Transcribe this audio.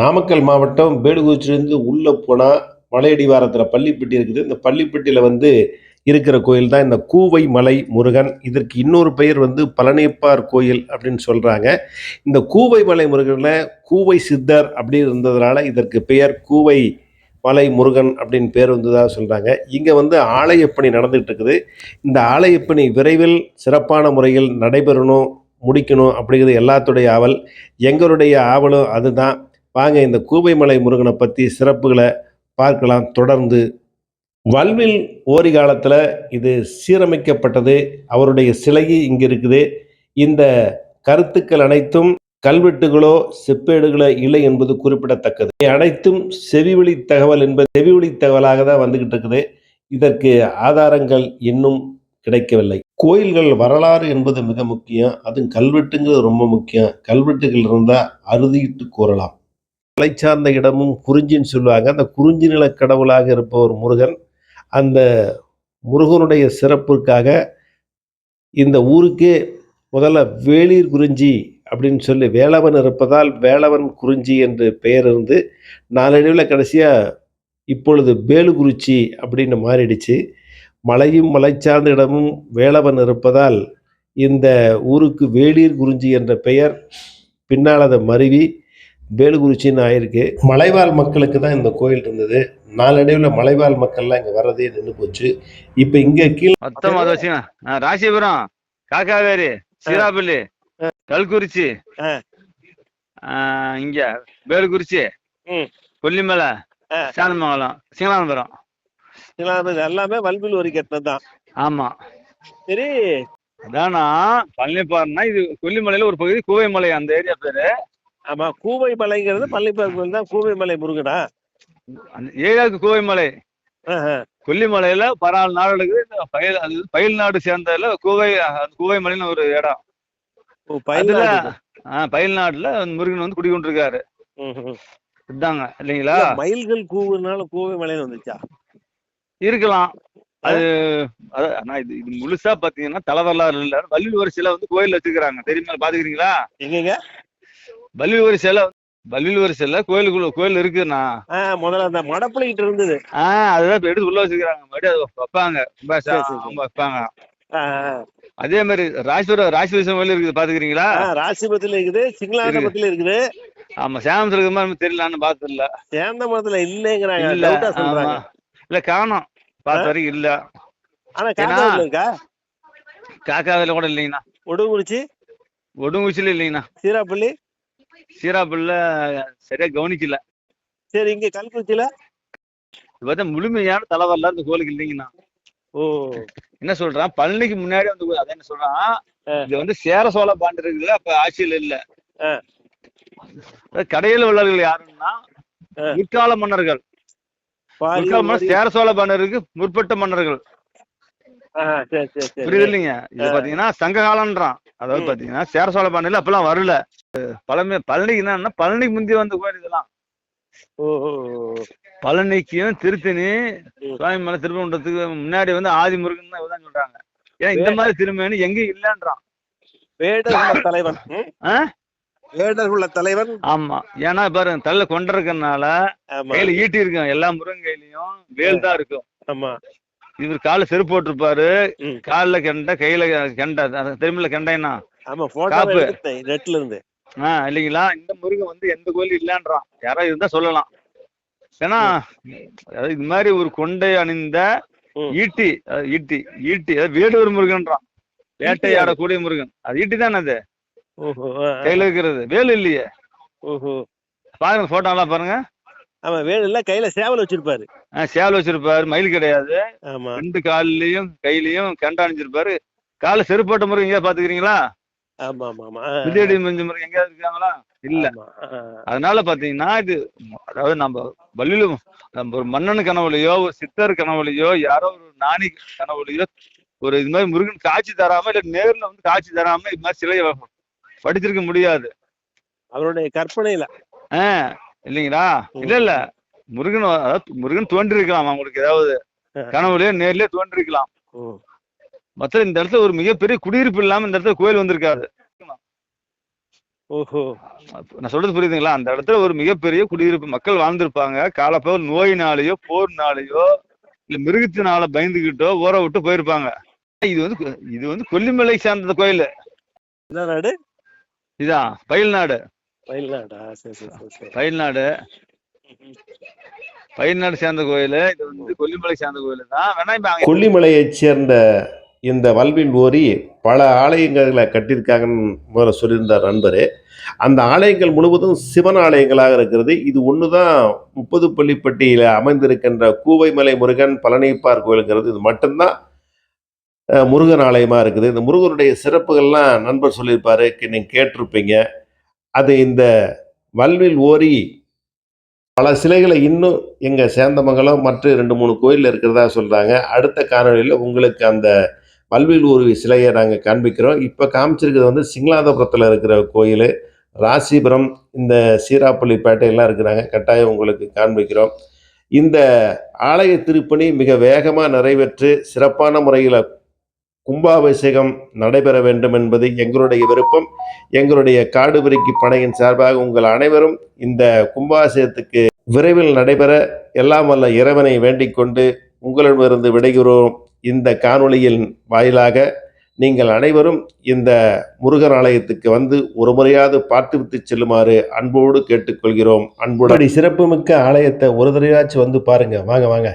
நாமக்கல் மாவட்டம் பேடுகுச்சிலேருந்து உள்ளே போனால் மலையடிவாரத்தில் பள்ளிப்பட்டி இருக்குது. இந்த பள்ளிப்பட்டியில் வந்து இருக்கிற கோயில் தான் இந்த கூவை மலை முருகன். இதற்கு இன்னொரு பெயர் வந்து பழனியப்பார் கோயில் அப்படின்னு சொல்கிறாங்க இந்த கூவை மலை முருகனில் கூவை சித்தர் அப்படி இருந்ததுனால இதற்கு பெயர் கூவை மலை முருகன் அப்படின்னு பேர் வந்ததாக சொல்கிறாங்க இங்கே வந்து ஆலயப்பணி நடந்துகிட்டு இருக்குது. இந்த ஆலயப்பணி விரைவில் சிறப்பான முறையில் நடைபெறணும் முடிக்கணும் அப்படிங்கிறது எல்லாத்துடைய ஆவல். எங்களுடைய ஆவலும் அதுதான். வாங்க இந்த கூவைமலை முருகனை பற்றி சிறப்புகளை பார்க்கலாம். தொடர்ந்து வல்வில் ஓரி காலத்தில் இது சீரமைக்கப்பட்டது. அவருடைய சிலையை இங்கே இருக்குது. இந்த கருத்துக்கள் அனைத்தும் கல்வெட்டுகளோ செப்பேடுகளோ இல்லை என்பது குறிப்பிடத்தக்கது. அனைத்தும் செவிவழி தகவல் என்பது செவிவழி தகவலாக தான் வந்துகிட்டு இருக்குது. இதற்கு ஆதாரங்கள் இன்னும் கிடைக்கவில்லை. கோயில்கள் வரலாறு என்பது மிக முக்கியம். அதுவும் கல்வெட்டுங்கிறது ரொம்ப முக்கியம். கல்வெட்டுகள் இருந்தால் அறுதிட்டு கூறலாம். மலை சார்ந்த இடமும் குறிஞ்சின்னு சொல்லுவாங்க. அந்த குறிஞ்சி நில கடவுளாக இருப்பவர் முருகன். அந்த முருகனுடைய சிறப்புக்காக இந்த ஊருக்கே முதல்ல வேளிர் குறிஞ்சி அப்படின்னு சொல்லி வேலவன் இருப்பதால் வேலவன் குறிஞ்சி என்று பெயர் இருந்து நாளடைவில் கடைசியாக இப்பொழுது வேலுகுறிச்சி அப்படின்னு மாறிடுச்சு. மலையும் மலை சார்ந்த இடமும் வேலவன் இருப்பதால் இந்த ஊருக்கு வேளிர் குறிஞ்சி என்ற பெயர் பின்னால் அதை மருவி வேலுகுறிச்சின்னு ஆயிருக்கு. மலைவாழ் மக்களுக்கு தான் இந்த கோயில் இருந்தது. நாளடைவில் மலைவாழ் மக்கள்லாம் இங்கே வர்றதே நின்று போச்சு. இப்போ இங்கே கீழே ராசிபுரம் காக்காவேரி சீராப்பள்ளி கல்குறிச்சி இங்க வேலுக்குறிச்சி ம். கொல்லிமலை ஆ. சாந்தமங்கலம் சிங்களானபுரம் சிலாபதி எல்லாமே வல்பில் ஒரு கெட்டது தான் ஆமா. சரி. அதானா பழனிப்பாறுனா இது கொல்லிமலையில ஒரு பகுதி கூவைமலை அந்த ஏரியா பேரு. ஆமா கூவை மலைங்கிறது பள்ளிப்பார் கோயில் தான் கூவை மலை முருகனா? ஏரியாவுக்கு கூவைமலை ஆஹா. கொல்லிமலையில பரால் நாடுகளுக்கு பயில் அது பயில் நாடு சேர்ந்ததுல கூவை அந்த கூவைமலைன்னு ஒரு இடம். பயில் நாடுல முருகன் வந்து குடிக்கொண்டிருக்காரு ம்ஹும். இதாங்க இல்லைங்களா? இல்ல, மயில்கள் கூவுனால கூவை மலைன்னு வந்துச்சா? இருக்கலாம். அது ஆனா இது இது முழுசா பாத்தீங்கன்னா தலைவரலாறு இல்ல. வள்ளியூர் சிலை வந்து கோயில் வச்சுக்கிறாங்க தெரியுமா பாத்துக்கிறீங்களா? எங்கங்க? வள்ளியூர் ஒரு சிலை வள்ளியூர் ஒரு சிலை கோயிலுக்குள்ள கோயில் இருக்குண்ணா முதல்ல அந்த மடப்புலிக்கிட்டு இருந்தது. ஆஹ் அதுதான் எடுத்து உள்ள வச்சுக்கிறாங்க மறுபடியும் அதை வைப்பாங்க. வைப்பாங்க. அதே மாதிரி ராஜ்புரம் ராஜ்புரம் கோயில் இருக்குது பாத்துக்கிறீங்களா? ஆ, ராசிபத்துல இருக்குது சிங்களாண்டபத்துல இருக்குது. ஆமா சேமத்துல இருக்கிற மாதிரி தெரியலான்னு பார்த்தது இல்ல சேந்தமரத்துல இல்லைங்கிறாங்க இல்ல இல்ல காணோம். பார்த்த வரைக்கும் இல்ல. ஆனா காக்காவில் கூட இல்லைங்கண்ணா. ஒடுங்குறிச்சி? ஒடுங்குச்சில இல்லைங்கண்ணா. சீராப்பள்ளி? சீராப்புல சரியா கவனிக்கல. சரி இங்க கல்குறிச்சியில இது பார்த்தா முழுமையான தலைவரல இந்த கோயிலுக்கு இல்லைங்கண்ணா. ஓ. என்ன சொல்றான்? பழனிக்கு முன்னாடி வந்து. அதான் என்ன சொல்றான். இது வந்து சேர சோழ பாண்டு இருக்குல்ல அப்ப ஆட்சியில இல்ல. கடையில் உள்ளவர்கள் யாருன்னா. முற்கால மன்னர்கள். முற்கால மன்னர் சேர சோழ பாண்டருக்கு முற்பட்ட மன்னர்கள். புரியுது இல்லைங்க இது. பாத்தீங்கன்னா சங்க காலம்ன்றான். அதாவது. பாத்தீங்கன்னா சேர சோழ பாண்டியில அப்பெல்லாம் வரல. பழமை பழனிக்கு என்னன்னா பழனிக்கு முந்தி வந்த கோயில் இதெல்லாம். பழனிக்கும் திருத்தணி. சுவாமிமலை திருப்பன்றத்துக்கு முன்னாடி வந்து ஆதி முருகன் தான் சொல்றாங்க. ஏன்னா இந்த மாதிரி திருமேனி எங்கேயும் இல்லைன்றான். வேடர்குல தலைவன்? வேடர்குல தலைவன். ஆமா. ஏன்னா பாருங்க தள்ள கொண்டு இருக்கறனால ஆமா. கையில ஈட்டி இருக்கும் எல்லா முருகன் கையிலயும் வேல் தான் இருக்கும். ஆமா. இவர் கால செருப்பு போட்டிருப்பாரு. கால்ல கெண்டை கையில கெண்டை. அது திரும்பல கெண்டைன்னா ஆமா போட்டோ இருந்து. ஆஹ் இல்லைங்களா? இந்த முருகன் வந்து எந்த கோயில் இல்லைன்றான். யாராவது இருந்தா சொல்லலாம். ஏன்னா இது மாதிரி ஒரு கொண்டை அணிந்த. ஈட்டி ஈட்டி ஈட்டி அதாவது வேடுவர் முருகன்றான். வேட்டையாடக்கூடிய முருகன். அது ஈட்டி தானே அது. கையில இருக்கிறது வேலு இல்லையே. பாருங்க போட்டோ எல்லாம் பாருங்க. ஆமா இல்ல கையில சேவல் வச்சிருப்பாரு. சேவல் வச்சிருப்பாரு மயில் கிடையாது. ஆமா. ரெண்டு கால்லயும் கையிலயும் கெண்டை அணிஞ்சிருப்பாரு கால செருப்போட்ட முருகன் எங்கேயா பாத்துக்கிறீங்களா ஆமா ஆமா ஆமா மிதியடி மஞ்சு முருகன் எங்கேயாவது இருக்காங்களா? இல்ல. அதனால பாத்தீங்கன்னா இது அதாவது நம்ம வள்ளியில நம்ம ஒரு மன்னன் கனவுலையோ ஒரு சித்தர் கனவுலையோ யாரோ ஒரு நாணி கனவுலையோ ஒரு இது மாதிரி முருகன் காட்சி தராம இல்ல நேர்ல வந்து காட்சி தராம இது மாதிரி சிலையை படிச்சிருக்க முடியாது. அவருடைய கற்பனையில. ஆஹ் இல்லைங்களா? இல்ல இல்ல. முருகன் அதாவது முருகன் தோன்றிருக்கலாம். அவங்களுக்கு ஏதாவது கனவுலயோ நேர்லயோ தோன்றிருக்கலாம். மற்ற இந்த இடத்துல ஒரு மிகப்பெரிய குடியிருப்பு இல்லாம இந்த இடத்துல கோயில் வந்திருக்காது ஓஹோ. நான் சொல்றது புரியுதுங்களா? அந்த இடத்துல ஒரு மிகப்பெரிய குடியிருப்பு மக்கள் வாழ்ந்திருப்பாங்க. காலப்போர் நோயினாலேயோ போர்னாலேயோ இல்ல மிருகத்தினால பயந்துகிட்டோ ஊற விட்டு போயிருப்பாங்க. இது வந்து இது வந்து கொல்லிமலை சார்ந்த கோயில். என்ன நாடு. பயில்நாடு வயல்நாடா? சரி சரி சரி சரி. பயில்நாடு பயில்நாடு சேர்ந்த கோயில். இது வந்து கொல்லிமலை சேர்ந்த கோயில் தான் வேணா இப்ப கொல்லிமலையைச் சேர்ந்த இந்த வல்வில் ஓரி பல ஆலயங்களை கட்டியிருக்காங்கன்னு முதல்ல சொல்லியிருந்தார் நண்பர். அந்த ஆலயங்கள் முழுவதும் சிவன் ஆலயங்களாக இருக்கிறது. இது ஒன்று தான் முப்பது பள்ளிப்பட்டியில் அமைந்திருக்கின்ற கூவைமலை முருகன் பழனிப்பார் கோயிலுங்கிறது இது மட்டும்தான் முருகன் ஆலயமாக இருக்குது. இந்த முருகனுடைய சிறப்புகள்லாம் நண்பர் சொல்லியிருப்பாரு. நீங்கள் கேட்டிருப்பீங்க. அது இந்த வல்வில் ஓரி பல சிலைகளை இன்னும் எங்கள் சேந்தமங்கலம் மற்ற ரெண்டு மூணு கோயிலில் இருக்கிறதா சொல்கிறாங்க அடுத்த காணொலியில் உங்களுக்கு அந்த வல்வில் ஊர்வி சிலையை நாங்கள் காண்பிக்கிறோம். இப்போ காமிச்சிருக்கிறது வந்து சிங்களாதபுரத்தில் இருக்கிற கோயில். ராசிபுரம் இந்த சீராப்பள்ளி பேட்டையெல்லாம் இருக்கிறாங்க. கட்டாயம் உங்களுக்கு காண்பிக்கிறோம். இந்த ஆலய திருப்பணி மிக வேகமாக நிறைவேற்று சிறப்பான முறையில் கும்பாபிஷேகம் நடைபெற வேண்டும் என்பது எங்களுடைய விருப்பம். எங்களுடைய காடுபிரிக்கு படையின் சார்பாக உங்கள் அனைவரும் இந்த கும்பாபிஷேகத்துக்கு விரைவில் நடைபெற எல்லாம் வல்ல இறைவனை வேண்டிக் கொண்டு உங்களிடமிருந்து விடைகிறோம் இந்த காணொளியின் வாயிலாக நீங்கள் அனைவரும் இந்த முருகன் ஆலயத்துக்கு வந்து ஒரு முறையாவது பார்த்துவிட்டு செல்லுமாறு அன்போடு கேட்டுக்கொள்கிறோம். அன்போடு சிறப்புமிக்க ஆலயத்தை ஒரு தடவையாச்சும் வந்து பாருங்க. வாங்க வாங்க.